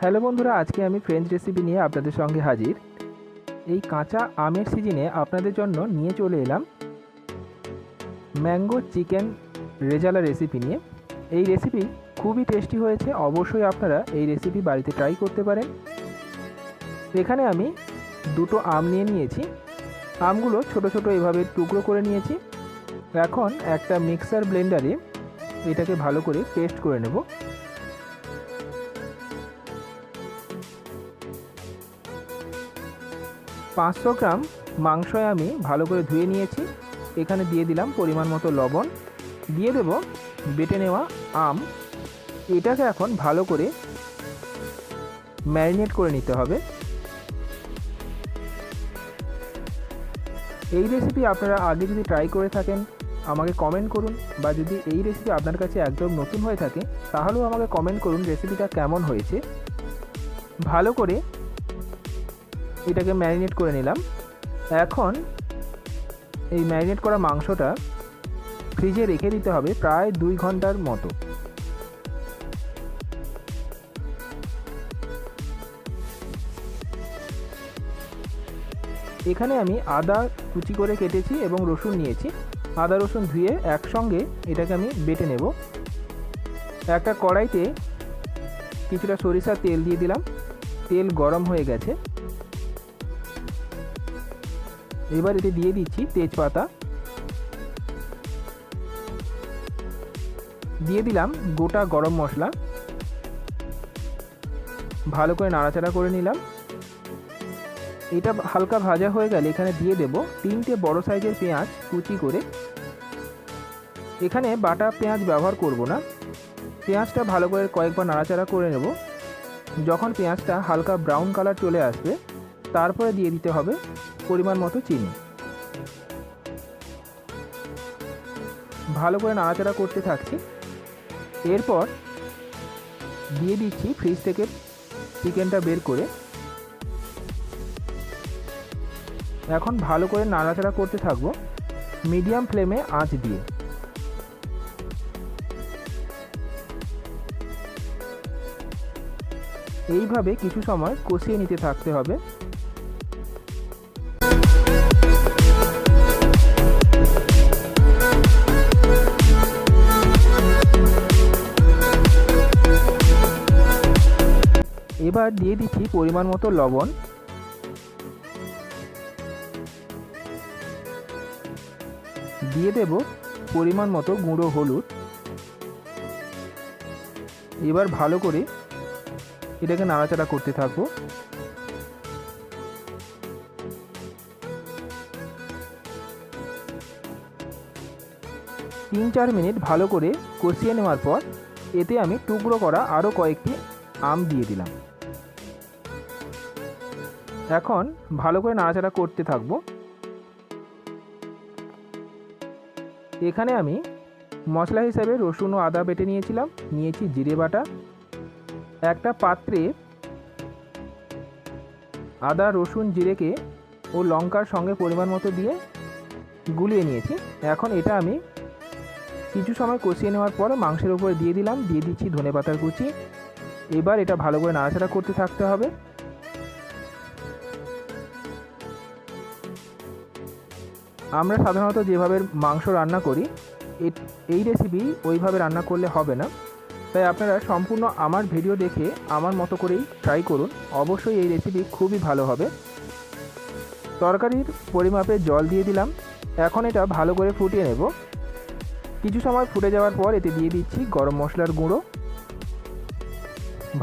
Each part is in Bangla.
হ্যালো বন্ধুরা, আজকে আমি ফ্রেঞ্চ রেসিপি নিয়ে আপনাদের সঙ্গে হাজির। এই কাঁচা আমের সিজনে আপনাদের জন্য নিয়ে চলে এলাম ম্যাঙ্গো চিকেন রেজালা রেসিপি নিয়ে। এই রেসিপি খুবই টেস্টি হয়েছে, অবশ্যই আপনারা এই রেসিপি বাড়িতে ট্রাই করতে পারেন। এখানে আমি দুটো আম নিয়ে নিয়েছি। আমগুলো ছোট ছোট এভাবে টুকরো করে নিয়েছি। এখন একটা মিক্সার ব্লেন্ডারে এটাকে ভালো করে পেস্ট করে নেব। পাঁচশো গ্রাম মাংস আমি ভালো করে ধুয়ে নিয়েছি। এখানে দিয়ে দিলাম পরিমাণ মতো লবণ। দিয়ে দেব বেটে নেওয়া আম। এটাকে এখন ভালো করে ম্যারিনেট করে নিতে হবে। এই রেসিপি আপনারা আগে যদি ট্রাই করে থাকেন, আমাকে কমেন্ট করুন বা যদি এই রেসিপি আপনার কাছে একদম নতুন হয়ে থাকে, তাহলেও আমাকে কমেন্ট করুন রেসিপিটা কেমন হয়েছে। ভালো করে এটাকে ম্যারিনেট করে নিলাম। এখন এই ম্যারিনেট করা মাংসটা ফ্রিজে রেখে দিতে হবে প্রায় দুই ঘণ্টার মতো। এখানে আমি আদা কুচি করে কেটেছি এবং রসুন নিয়েছি। আদা, রসুন ধুয়ে একসঙ্গে এটাকে আমি বেটে নেব। একটা কড়াইতে কিছুটা সরিষার তেল দিয়ে দিলাম। তেল গরম হয়ে গেছে। এবার এতে দিয়ে দিচ্ছি তেজপাতা। দিয়ে দিলাম গোটা গরম মশলা। ভালো করে নাড়াচাড়া করে নিলাম। এটা হালকা ভাজা হয়ে গেলে এখানে দিয়ে দেব তিনটে বড় সাইজের পেঁয়াজ কুচি করে। এখানে বাটা পেঁয়াজ ব্যবহার করব না। পেঁয়াজটা ভালো করে কয়েকবার নাড়াচাড়া করে নেব। যখন পেঁয়াজটা হালকা ব্রাউন কালার চলে আসবে, তারপরে দিয়ে দিতে হবে পরিমাণ মতো চিনি। ভালো করে নাড়াচাড়া করতে থাকছি। এরপর দিয়ে দিচ্ছি ফ্রিজ থেকে চিকেনটা বের করে। এখন ভালো করে নাড়াচাড়া করতে থাকব মিডিয়াম ফ্লেমে আঁচ দিয়ে। এইভাবে কিছু সময় কষিয়ে নিতে থাকতে হবে। এবার দিয়ে দিচ্ছি পরিমাণ মতো লবণ। দিয়ে দেব পরিমাণ মতো গুঁড়ো হলুদ। এবার ভালো করে এটাকে নাড়াচাড়া করতে থাকব। তিন চার মিনিট ভালো করে কষিয়ে নেওয়ার পর এতে আমি টুকরো করা আরও কয়েকটি আম দিয়ে দিলাম। এখন ভালো করে নাড়াচাড়া করতে থাকব। এখানে আমি মশলা হিসাবে রসুন ও আদা বেটে নিয়েছিলাম, নিয়েছি জিরে বাটা। একটা পাত্রে আদা, রসুন, জিরেকে ও লঙ্কার সঙ্গে পরিমাণ মতো দিয়ে গুলিয়ে নিয়েছি। এখন এটা আমি কিছু সময় কষিয়ে নেওয়ার পর মাংসের উপরে দিয়ে দিলাম, দিয়ে দিচ্ছি ধনে পাতার কুচি। এবার এটা ভালো করে নাড়াচাড়া করতে থাকতে হবে। আমরা সাধারণত যেভাবে মাংস রান্না করি এই রেসিপি ওইভাবে রান্না করলে হবে না। তাই আপনারা সম্পূর্ণ আমার ভিডিও দেখে আমার মতো করেই ট্রাই করুন। অবশ্যই এই রেসিপি খুবই ভালো হবে। তরকারির পরিমাপে জল দিয়ে দিলাম। এখন এটা ভালো করে ফুটিয়ে নেব। কিছু সময় ফুটে যাওয়ার পর এতে দিয়ে দিচ্ছি গরম মশলার গুঁড়ো।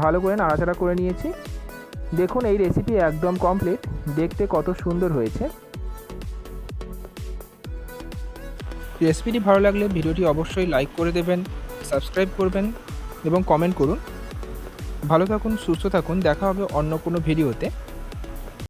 ভালো করে নাড়াচাড়া করে নিয়েছি। দেখুন এই রেসিপি একদম কমপ্লিট দেখতে কত সুন্দর হয়েছে। রেসিপিটি ভালো লাগলে ভিডিওটি অবশ্যই লাইক করে দেবেন, সাবস্ক্রাইব করবেন এবং কমেন্ট করুন। ভালো থাকুন, সুস্থ থাকুন, দেখা হবে অন্য কোনো ভিডিওতে।